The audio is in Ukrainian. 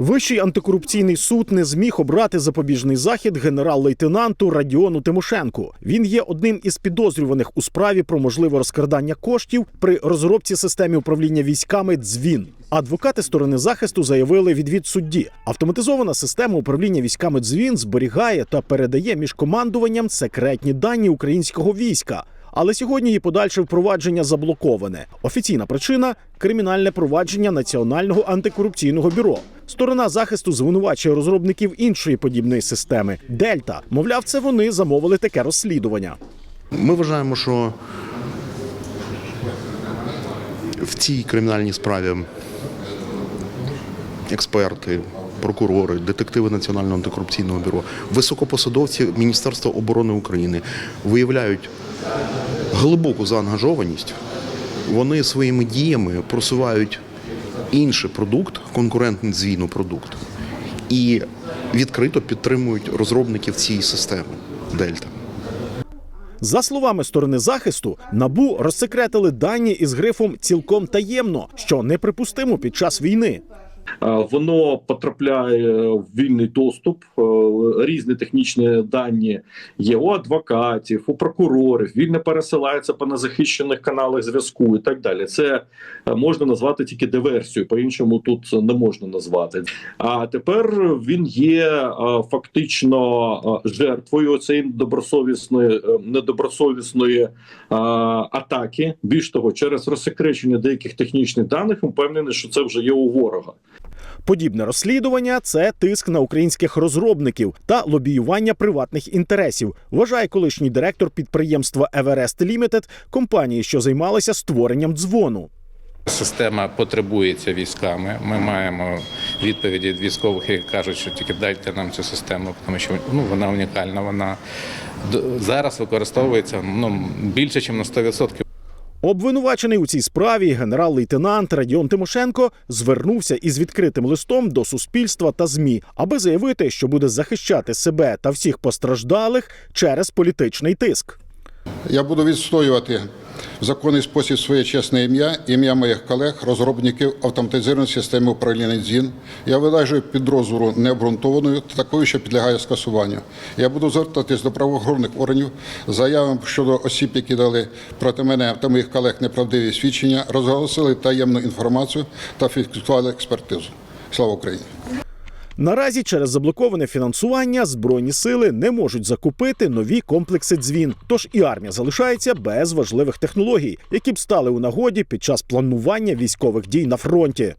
Вищий антикорупційний суд не зміг обрати запобіжний захід генерал-лейтенанту Радіону Тимошенку. Він є одним із підозрюваних у справі про можливе розкрадання коштів при розробці системи управління військами Дзвін. Адвокати сторони захисту заявили відвід судді. Автоматизована система управління військами Дзвін зберігає та передає між командуванням секретні дані українського війська. Але сьогодні її подальше впровадження заблоковане. Офіційна причина кримінальне провадження Національного антикорупційного бюро. Сторона захисту звинувачує розробників іншої подібної системи Дельта. Мовляв, це вони замовили таке розслідування. Ми вважаємо, що в цій кримінальній справі експерти, прокурори, детективи Національного антикорупційного бюро, високопосадовці Міністерства оборони України виявляють глибоку заангажованість. Вони своїми діями просувають інший продукт, конкурентний звійну продукт, і відкрито підтримують розробників цієї системи Дельта. За словами сторони захисту, набу розсекретили дані із грифом цілком таємно, що неприпустимо під час війни. Воно потрапляє в вільний доступ. е, Різні технічні дані є у адвокатів, у прокурорів. Вільно пересилається по незахищених каналах зв'язку і так далі. Це е, можна назвати тільки диверсією, по-іншому тут не можна назвати. А тепер він є е, фактично жертвою цієї недобросовісної е, недобросовісної атаки. Більш того, через розсекречення деяких технічних даних, ми впевнені, що це вже є у ворога. Подібне розслідування це тиск на українських розробників та лобіювання приватних інтересів. Вважає колишній директор підприємства Everest Limited, компанії, що займалася створенням дзвону. Система потребується військами. Ми маємо відповіді від військових, які кажуть, що тільки дайте нам цю систему, тому що ну вона унікальна. Вона зараз використовується ну більше, ніж на 100%. Обвинувачений у цій справі генерал-лейтенант Радіон Тимошенко звернувся із відкритим листом до суспільства та змі, аби заявити, що буде захищати себе та всіх постраждалих через політичний тиск. Я буду відстоювати в законний спосіб своє чесне ім'я, ім'я моїх колег, розробників автоматизованої системи управління ДЗІН. Я вилежую підозру необґрунтованою та такою, що підлягає скасуванню. Я буду звертатись до правоохоронних органів з заявами щодо осіб, які дали проти мене та моїх колег неправдиві свідчення, розголосили таємну інформацію та фіксували експертизу. Слава Україні! Наразі через заблоковане фінансування збройні сили не можуть закупити нові комплекси дзвін. Тож і армія залишається без важливих технологій, які б стали у нагоді під час планування військових дій на фронті.